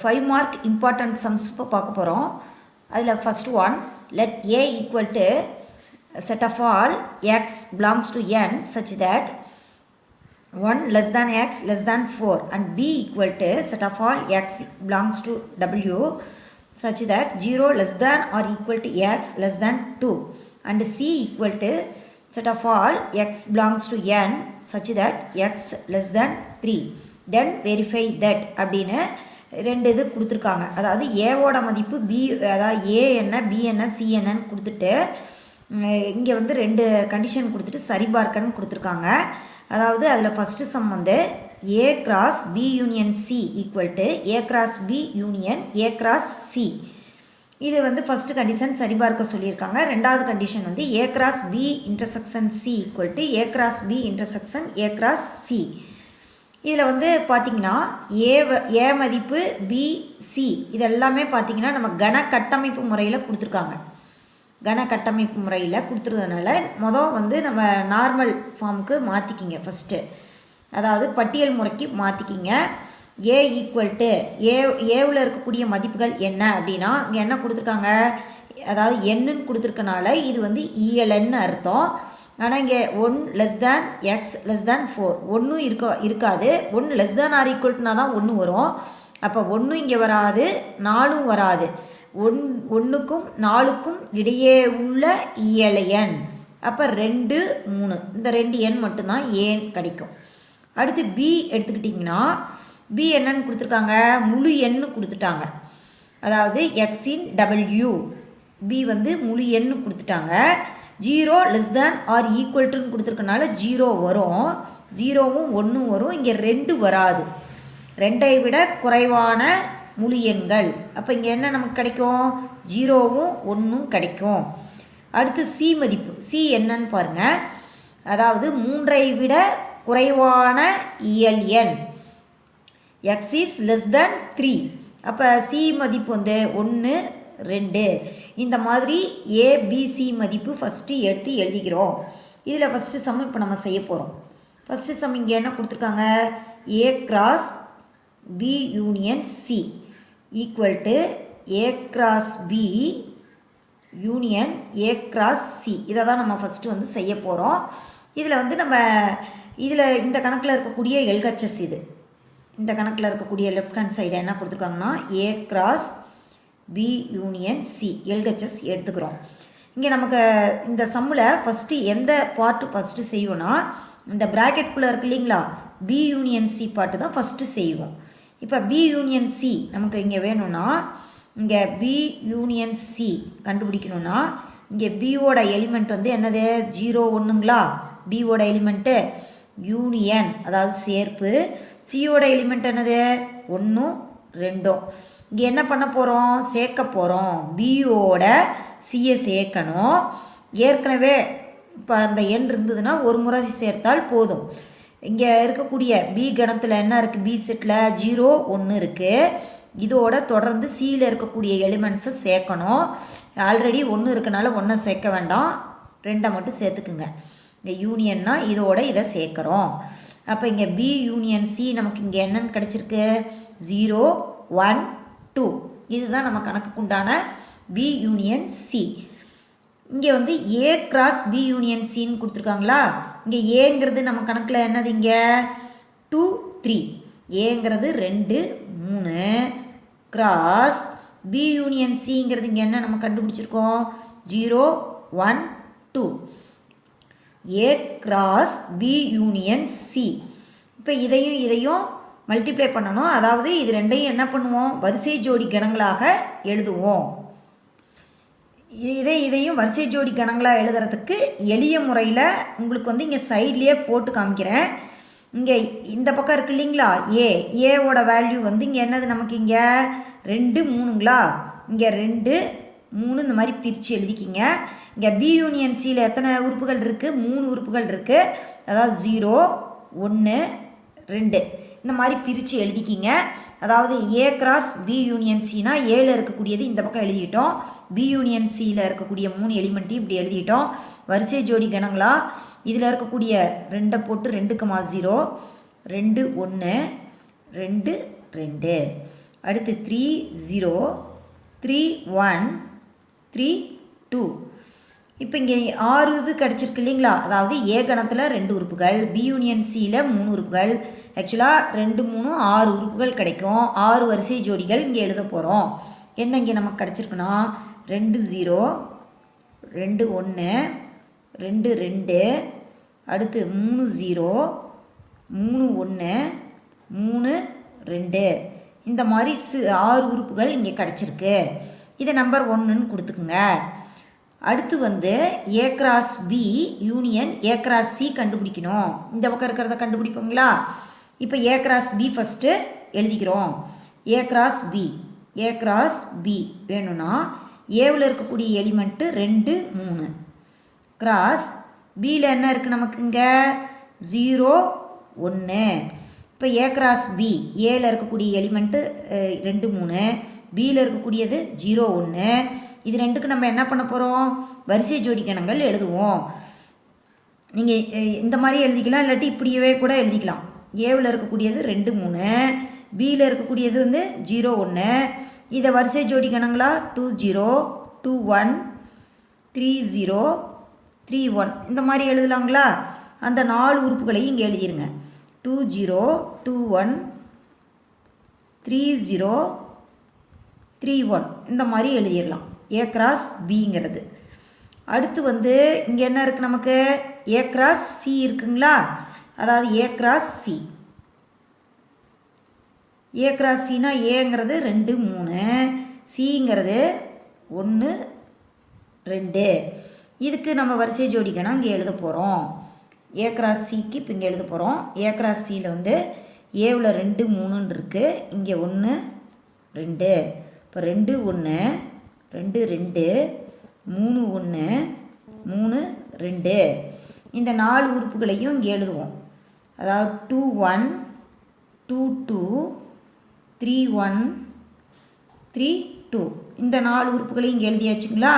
Five mark important sums இப்போ பார்க்க போகிறோம் அதில் first one let A equal to set of all X belongs to N such that one less than X less than four and B equal to set of all X belongs to W such that zero less than or equal to X less than two and C equal to set of all x belongs to n such that x less than 3 then verify that அப்படின்னு ரெண்டு இது கொடுத்துருக்காங்க. அதாவது ஏவோட மதிப்பு B அதாவது ஏ என்ன B என்ன சி என்னன்னு கொடுத்துட்டு இங்கே வந்து ரெண்டு கண்டிஷன் கொடுத்துட்டு சரிபார்க்கன்னு கொடுத்துருக்காங்க. அதாவது அதில் ஃபஸ்ட்டு சம் வந்து A cross B union C equal to A cross B union A cross C இது வந்து ஃபஸ்ட்டு கண்டிஷன் சரிபார்க்க சொல்லியிருக்காங்க. ரெண்டாவது கண்டிஷன் வந்து A cross B intersection C equal to A cross B intersection A cross C இதில் வந்து பார்த்திங்கன்னா ஏ ஏ மதிப்பு பி சி இதெல்லாமே பார்த்திங்கன்னா நம்ம கன கட்டமைப்பு முறையில் கொடுத்துருக்காங்க. கன கட்டமைப்பு முறையில் கொடுத்துருந்ததுனால மொதல் வந்து நம்ம நார்மல் ஃபார்முக்கு மாற்றிக்கிங்க ஃபஸ்ட்டு அதாவது பட்டியல் முறைக்கு மாற்றிக்கிங்க ஏ ஈக்குவல் டு ஏ ஏவில் இருக்கக்கூடிய மதிப்புகள் என்ன அப்படின்னா இங்கே என்ன கொடுத்துருக்காங்க? அதாவது எண்ணுன்னு கொடுத்துருக்கனால இது வந்து இஎல்என்னு அர்த்தம். ஆனால் இங்கே one less than X less than four ஒன்றும் இருக்க இருக்காது. ஒன் லெஸ் தேன் ஆர் ஈக்குவல்ட்டுனா தான் ஒன்று வரும். அப்போ ஒன்றும் இங்கே வராது நாலும் வராது. ஒன் ஒன்றுக்கும் நாலுக்கும் இடையே உள்ள இயல எண். அப்போ ரெண்டு மூணு. இந்த ரெண்டு எண் மட்டும்தான் ஏன் கிடைக்கும். அடுத்து பி எடுத்துக்கிட்டிங்கன்னா பி என்னன்னு கொடுத்துருக்காங்க? முழு எண்ணு கொடுத்துட்டாங்க. அதாவது எக்ஸின் டபிள்யூ பி வந்து முழு எண்ணு கொடுத்துட்டாங்க. ஜீரோ லெஸ் தேன் ஆர் ஈக்குவல்ட்டுன்னு கொடுத்துருக்கனால ஜீரோ வரும். ஜீரோவும் ஒன்றும் வரும். இங்கே ரெண்டு வராது. ரெண்டை விட குறைவான முழு எண்கள். அப்போ இங்கே என்ன நமக்கு கிடைக்கும்? ஜீரோவும் ஒன்றும் கிடைக்கும். அடுத்து சி மதிப்பு. சி என்னன்னு பாருங்கள் அதாவது மூன்றை விட குறைவான இயல் எண். X is less than three அப்போ சி மதிப்பு வந்து ஒன்று ரெண்டு. இந்த மாதிரி ஏபிசி மதிப்பு ஃபஸ்ட்டு எடுத்து எழுதிக்கிறோம். இதில் ஃபஸ்ட்டு சம் இப்போ நம்ம செய்ய போகிறோம் ஃபஸ்ட்டு சம் இங்கே என்ன கொடுத்துருக்காங்க? A cross B union C equal to A cross B union A cross C இதை தான் நம்ம ஃபஸ்ட்டு வந்து செய்ய போகிறோம் இதில் வந்து நம்ம இதில் இந்த கணக்கில் இருக்கக்கூடிய எல்ஹெச்எஸ் இது. இந்த கணக்கில் இருக்கக்கூடிய லெஃப்ட் ஹேண்ட் சைடு என்ன கொடுத்துருக்காங்கன்னா? A cross B union C LHS எடுத்துக்கிறோம். இங்கே நமக்கு இந்த சம்மில் ஃபஸ்ட்டு எந்த பார்ட்டு ஃபஸ்ட்டு செய்வோன்னா இந்த ப்ராக்கெட்குள்ளே இருக்கு இல்லைங்களா? பி யூனியன் சி பார்ட்டு தான் ஃபஸ்ட்டு செய்வோம். இப்போ பி யூனியன் சி நமக்கு இங்கே வேணும்னா இங்கே பி யூனியன் சி கண்டுபிடிக்கணும்னா இங்கே பியோட எலிமெண்ட் வந்து என்னது? ஜீரோ ஒன்றுங்களா பியோட எலிமெண்ட்டு யூனியன் அதாவது சேர்ப்பு. சியோட எலிமெண்ட் என்னது? ஒன்றும் ரெண்டும். இங்கே என்ன பண்ண போகிறோம் சேர்க்க போகிறோம் பியோட சியை சேர்க்கணும். ஏற்கனவே இப்போ அந்த எண் இருந்ததுன்னா ஒரு முறை சேர்த்தால் போதும். இங்கே இருக்கக்கூடிய பி கணத்தில் என்ன இருக்குது பி செட்டில் ஜீரோ ஒன்று இருக்குது இதோட தொடர்ந்து சியில் இருக்கக்கூடிய எலிமெண்ட்ஸை சேர்க்கணும். ஆல்ரெடி ஒன்று இருக்கனால ஒன்றை சேர்க்க வேண்டாம். ரெண்டை மட்டும் சேர்த்துக்குங்க. இங்கே யூனியன்னா இதோட இதை சேர்க்குறோம். அப்போ இங்கே பி யூனியன் சி நமக்கு இங்கே என்னென்னு கிடச்சிருக்கு? ஜீரோ ஒன் டூ இதுதான் நம்ம கணக்குக்கு உண்டான பி யூனியன் சி இங்கே வந்து ஏ கிராஸ் பி யூனியன் சின்னு கொடுத்துருக்காங்களா? இங்கே ஏங்கிறது நம்ம கணக்கில் என்னது இங்கே? டூ த்ரீ ஏங்கிறது ரெண்டு மூணு. கிராஸ் பி யூனியன் சிங்கிறது இங்கே என்ன நம்ம கண்டுபிடிச்சிருக்கோம்? Zero one two A cross B union C இப்போ இதையும் இதையும் மல்டிப்ளை பண்ணணும். அதாவது இது ரெண்டையும் என்ன பண்ணுவோம்? வரிசை ஜோடி கணங்களாக எழுதுவோம். இதை இதையும் வரிசை ஜோடி கணங்களாக எழுதுறதுக்கு எளிய முறையில் உங்களுக்கு வந்து இங்கே சைட்லேயே போட்டு காமிக்கிறேன். இங்கே இந்த பக்கம் இருக்கு இல்லைங்களா? ஏ ஏவோட வேல்யூ வந்து இங்கே என்னது நமக்கு இங்கே? ரெண்டு மூணுங்களா? இங்கே ரெண்டு மூணு இந்த மாதிரி பிரித்து எழுதிக்கிங்க. இங்கே பி யூனியன் சியில் எத்தனை உறுப்புகள் இருக்குது மூணு உறுப்புகள் இருக்குது அதாவது ஜீரோ ஒன்று ரெண்டு. இந்த மாதிரி பிரித்து எழுதிக்கிங்க. அதாவது ஏ கிராஸ் பி யூனியன் சினா ஏல இருக்கக்கூடியது இந்த பக்கம் எழுதிட்டோம். பி யூனியன் சியில் இருக்கக்கூடிய மூணு எலிமெண்ட்டையும் இப்படி எழுதிட்டோம். வரிசை ஜோடி கணங்களா? இதில் இருக்கக்கூடிய ரெண்டை போட்டு ரெண்டு கமா ஜீரோ ரெண்டு ஒன்று ரெண்டு ரெண்டு. அடுத்து three zero three one three two இப்போ இங்கே ஆறு இது கிடச்சிருக்கு இல்லைங்களா? அதாவது ஏ கணத்தில் ரெண்டு உறுப்புகள் பி யூனியன் சியில் மூணு உறுப்புகள். ஆக்சுவலாக ரெண்டு மூணு ஆறு உறுப்புகள் கிடைக்கும். ஆறு வரிசை ஜோடிகள் இங்கே எழுத போகிறோம் என்ன இங்கே நமக்கு கிடச்சிருக்குன்னா ரெண்டு ஜீரோ ரெண்டு ஒன்று ரெண்டு ரெண்டு அடுத்து மூணு ஜீரோ மூணு ஒன்று மூணு ரெண்டு. இந்த மாதிரி சி ஆறு உறுப்புகள் இங்கே கிடச்சிருக்கு. இதை நம்பர் ஒன்றுன்னு கொடுத்துக்குங்க. அடுத்து வந்து A cross B union A cross C கண்டுபிடிக்கணும். இந்த பக்கம் இருக்கிறத கண்டுபிடிப்போங்களா? இப்போ ஏ கிராஸ் பி ஃபஸ்ட்டு எழுதிக்கிறோம். A cross B A cross B வேணும்னா ஏவில் இருக்கக்கூடிய எலிமெண்ட்டு ரெண்டு மூணு. கிராஸ் பியில் என்ன இருக்குது நமக்கு இங்கே? ஜீரோ ஒன்று இப்போ ஏ கிராஸ் பி ஏவில் இருக்கக்கூடிய எலிமெண்ட்டு ரெண்டு மூணு. பியில் இருக்கக்கூடியது ஜீரோ ஒன்று இது ரெண்டுக்கு நம்ம என்ன பண்ண போகிறோம் வரிசை ஜோடி கணங்கள் எழுதுவோம் நீங்கள் இந்த மாதிரி எழுதிக்கலாம் இல்லாட்டி இப்படியவே கூட எழுதிக்கலாம். ஏவில் இருக்கக்கூடியது ரெண்டு மூணு. பியில் இருக்கக்கூடியது வந்து ஜீரோ ஒன்று இதை வரிசை ஜோடி கணங்களா two zero. Two one. Three zero. Three one. இந்த மாதிரி எழுதலாங்களா? அந்த நாலு உறுப்புகளையும் இங்கே எழுதிருங்க. Two zero. Two one. Three zero. Three one. இந்த மாதிரி எழுதிடலாம். ஏ கிராஸ் பிங்கிறது அடுத்து வந்து இங்கே என்ன இருக்குது நமக்கு? ஏ கிராஸ் சி இருக்குங்களா? அதாவது A cross C A cross சினா ஏங்கிறது ரெண்டு மூணு. சிங்கிறது ஒன்று ரெண்டு. இதுக்கு நம்ம வரிசை ஜோடிக்கணும். இங்கே எழுத போகிறோம் ஏ கிராஸ் சிக்கு இப்போ இங்கே எழுத போகிறோம் ஏ கிராஸ் சியில் வந்து ஏவில் ரெண்டு மூணுன்னு இருக்குது இங்கே ஒன்று ரெண்டு. இப்போ ரெண்டு ஒன்று ரெண்டு ரெண்டு. மூணு ஒன்று மூணு ரெண்டு. இந்த நாலு உறுப்புகளையும் இங்கே எழுதுவோம். அதாவது two one two two three one three two இந்த நாலு உறுப்புகளையும் இங்கே எழுதியாச்சுங்களா?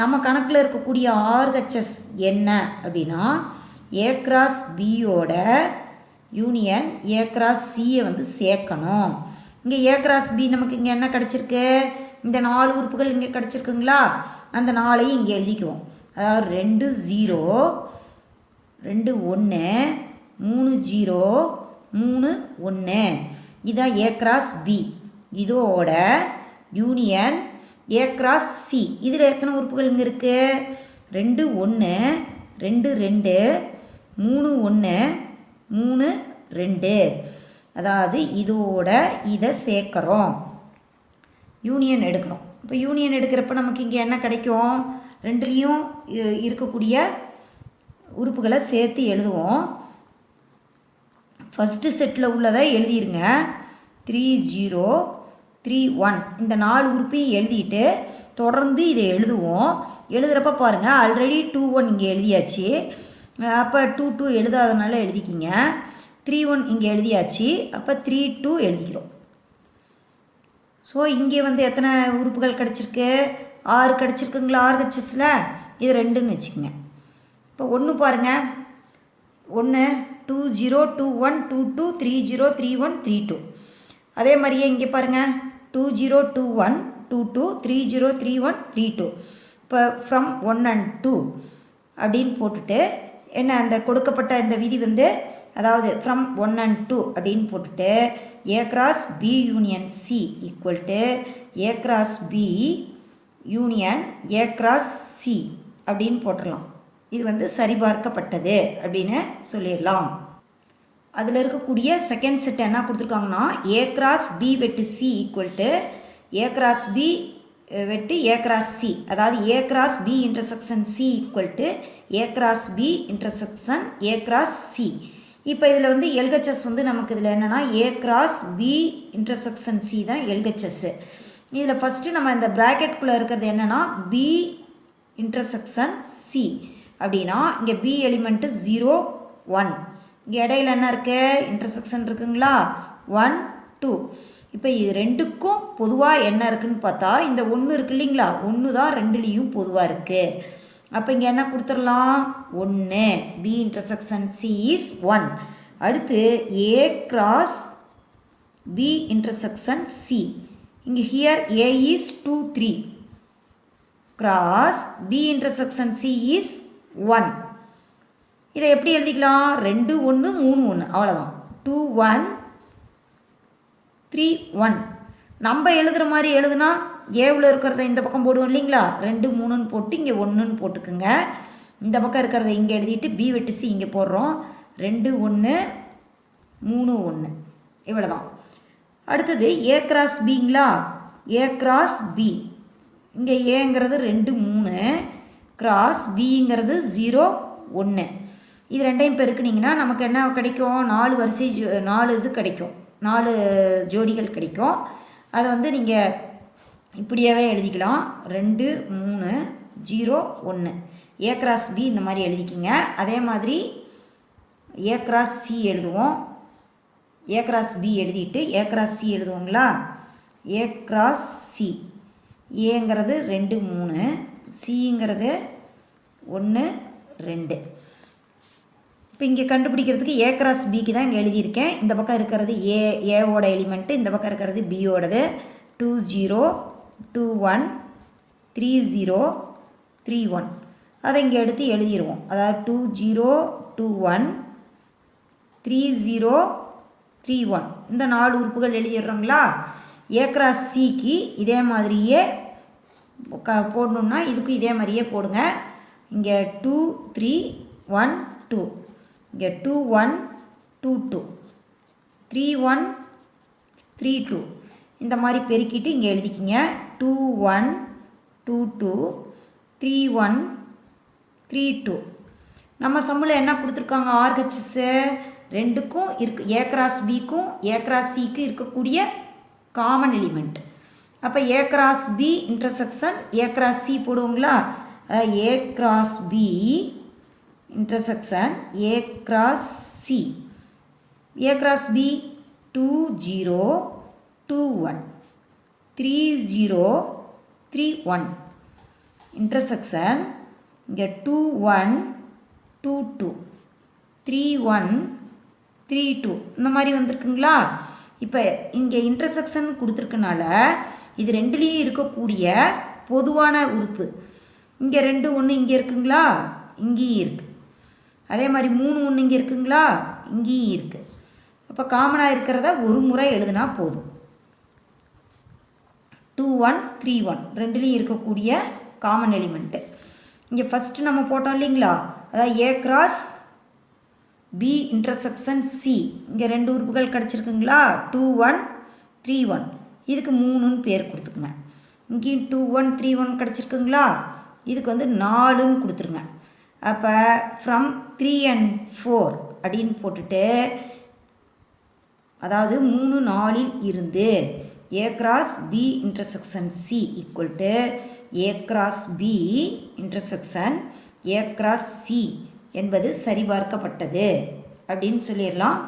நம்ம கணக்கில் இருக்கக்கூடிய ஆர்ஹெச்எஸ் என்ன அப்படின்னா ஏ கிராஸ் பியோட யூனியன் ஏ கிராஸ் சியை வந்து சேர்க்கணும். இங்கே ஏ கிராஸ் பி நமக்கு இங்கே என்ன கிடச்சிருக்கு? இந்த நாலு உறுப்புகள் இங்கே கிடச்சிருக்குங்களா? அந்த நாளையும் இங்கே எழுதிக்குவோம். அதாவது ரெண்டு ஜீரோ ரெண்டு ஒன்று மூணு ஜீரோ மூணு ஒன்று இதான் ஏ கிராஸ் பி இதோட யூனியன் ஏ கிராஸ் சி இதில் எத்தனை உறுப்புகள் இங்கே இருக்குது ரெண்டு ஒன்று ரெண்டு ரெண்டு மூணு ஒன்று மூணு ரெண்டு. அதாவது இதோட இதை சேர்க்குறோம். யூனியன் எடுக்கிறோம். இப்போ யூனியன் எடுக்கிறப்ப நமக்கு இங்கே என்ன கிடைக்கும்? ரெண்டுலேயும் இருக்கக்கூடிய உறுப்புகளை சேர்த்து எழுதுவோம். ஃபஸ்ட்டு செட்டில் உள்ளதை எழுதிருங்க. த்ரீ ஜீரோ த்ரீ ஒன் இந்த நாலு உறுப்பையும் எழுதிட்டு தொடர்ந்து இதை எழுதுவோம். எழுதுகிறப்ப பாருங்கள் ஆல்ரெடி டூ ஒன் இங்கே எழுதியாச்சு. அப்போ டூ டூ எழுதாதனால எழுதிக்கிங்க. த்ரீ ஒன் இங்கே எழுதியாச்சு. அப்போ த்ரீ டூ எழுதிக்கிறோம். ஸோ இங்கே வந்து எத்தனை உறுப்புகள் கிடச்சிருக்கு? ஆறு கிடச்சிருக்குங்களா ஆறு ஹெச்எஸில் இது ரெண்டுன்னு வச்சுக்கோங்க. இப்போ ஒன்று பாருங்கள் ஒன்று two zero two one two two three zero three one three two அதே மாதிரியே இங்கே பாருங்கள் two zero two one two two three zero three one three two இப்போ ஃப்ரம் ஒன் அண்ட் டூ அப்படின்னு போட்டுட்டு என்ன அந்த கொடுக்கப்பட்ட இந்த விதி வந்து அதாவது ஃப்ரம் ஒன் அண்ட் டூ அப்படின்னு போட்டுட்டு A cross B union C equal to A cross B union A cross C அப்படின்னு போட்டுடலாம். இது வந்து சரிபார்க்கப்பட்டது அப்படின்னு சொல்லிடலாம். அதில் இருக்கக்கூடிய செகண்ட் செட் என்ன கொடுத்துருக்காங்கன்னா ஏ கிராஸ் பி வெட்டு C equal to A cross B வெட்டு ஏ கிராஸ் சி அதாவது A cross B intersection C equal to A cross B intersection A cross C இப்போ இதில் வந்து எல்ஹெச்எஸ் வந்து நமக்கு இதில் என்னென்னா A cross B intersection C தான் எல்ஹெச்எஸ்ஸு இதில் ஃபஸ்ட்டு நம்ம இந்த ப்ராக்கெட்குள்ளே இருக்கிறது என்னென்னா பி இன்டர்செக்ஷன் சி அப்படின்னா இங்கே பி எலிமெண்ட்டு ஜீரோ ஒன் இங்கே இடையில என்ன இருக்குது இன்டர்செக்ஷன் இருக்குங்களா? ஒன் டூ இப்போ இது ரெண்டுக்கும் பொதுவாக என்ன இருக்குதுன்னு பார்த்தா இந்த ஒன்று இருக்கு இல்லைங்களா? ஒன்று தான் ரெண்டுலேயும் பொதுவாக இருக்குது அப்போ இங்கே என்ன கொடுத்துடலாம்? ஒன்று B intersection C is one அடுத்து A cross B intersection C இங்கே here A is two three cross B intersection C is one இதை எப்படி எழுதிக்கலாம்? ரெண்டு ஒன்று மூணு ஒன்று அவ்வளோதான் டூ ஒன் த்ரீ ஒன் நம்ம எழுதுகிற மாதிரி எழுதுனா ஏவில் இருக்கிறத இந்த பக்கம் போடுவோம் இல்லைங்களா? ரெண்டு மூணுன்னு போட்டு இங்கே ஒன்றுன்னு போட்டுக்குங்க. இந்த பக்கம் இருக்கிறத இங்கே எழுதிட்டு பி வெட்டு சி இங்கே போடுறோம். ரெண்டு ஒன்று மூணு ஒன்று இவ்வளோ தான் அடுத்தது ஏ கிராஸ் பிங்களா ஏ கிராஸ் பி இங்கே ஏங்கிறது ரெண்டு மூணு. கிராஸ் பிங்கிறது ஜீரோ ஒன்று இது ரெண்டையும் பெருக்குனிங்கன்னா நமக்கு என்ன கிடைக்கும்? நாலு வரிசை ஜோ- நாலு இது கிடைக்கும். நாலு ஜோடிகள் கிடைக்கும். அதை வந்து நீங்கள் இப்படியாவே எழுதிக்கலாம். ரெண்டு மூணு ஜீரோ ஒன்று ஏ கிராஸ் பி இந்த மாதிரி எழுதிக்கிங்க. அதே மாதிரி ஏ கிராஸ் சி எழுதுவோம். ஏ கிராஸ் பி எழுதிட்டு ஏ கிராஸ் சி எழுதுவோங்களா? ஏ கிராஸ் சி ஏங்கிறது ரெண்டு மூணு. சிங்கிறது ஒன்று ரெண்டு. இப்போ இங்கே கண்டுபிடிக்கிறதுக்கு ஏ கிராஸ் பிக்கு தான் இங்கே எழுதியிருக்கேன். இந்த பக்கம் இருக்கிறது ஏ ஏவோட எலிமெண்ட்டு இந்த பக்கம் இருக்கிறது பியோடது two zero two one three zero three one அதை இங்கே எடுத்து எழுதிடுவோம் அதாவது two zero two one three zero three one இந்த நாலு உறுப்புகள் எழுதிடுறோங்களா ஏ சிக்கு இதே மாதிரியே க போடணுன்னா இதுக்கும் இதே மாதிரியே போடுங்க. இங்கே டூ த்ரீ ஒன் டூ இங்கே two one two two three one three two இந்த மாதிரி பெருக்கிட்டு இங்கே எழுதிக்கிங்க. Two one two two three one three two நம்ம சம்மில் என்ன கொடுத்துருக்காங்க? ஆர்ஹெச்எஸ்ஸு ரெண்டுக்கும் இருக்கு ஏ கிராஸ் பிக்கும் ஏ கிராஸ் சிக்கும் இருக்கக்கூடிய காமன் எலிமெண்ட் அப்போ A cross B intersection A cross C போடுவோங்களா A cross B intersection A cross C A cross B two zero two one three zero three one intersection இங்கே two one two two three one three two இந்த மாதிரி வந்திருக்குங்களா? இப்போ இங்கே intersection கொடுத்துருக்கனால இது ரெண்டுலேயும் இருக்கக்கூடிய பொதுவான உறுப்பு. இங்கே ரெண்டு ஒன்று இங்கே இருக்குங்களா? இங்கேயும் இருக்குது அதே மாதிரி மூணு ஒன்று இங்கே இருக்குங்களா? இங்கேயும் இருக்குது அப்போ காமனாக இருக்கிறத ஒரு முறை எழுதுனா போதும். டூ ஒன் த்ரீ ஒன் ரெண்டுலேயும் இருக்கக்கூடிய காமன் எலிமெண்ட்டு இங்கே ஃபஸ்ட்டு நம்ம போட்டோம் இல்லைங்களா? அதாவது A cross B intersection C இங்கே ரெண்டு உறுப்புகள் கிடச்சிருக்குங்களா? டூ ஒன் த்ரீ ஒன் இதுக்கு மூணுன்னு பேர் கொடுத்துக்குங்க. இங்கேயும் டூ ஒன் த்ரீ ஒன் கிடச்சிருக்குங்களா? இதுக்கு வந்து நாலுன்னு கொடுத்துருங்க. அப்போ ஃப்ரம் த்ரீ அண்ட் ஃபோர் அப்படின்னு போட்டுட்டு அதாவது மூணு நாலில் இருந்து A cross B intersection C equal to A cross B intersection A cross C என்பது சரிபார்க்கப்பட்டது. அப்படின்னு சொல்லிடலாம்.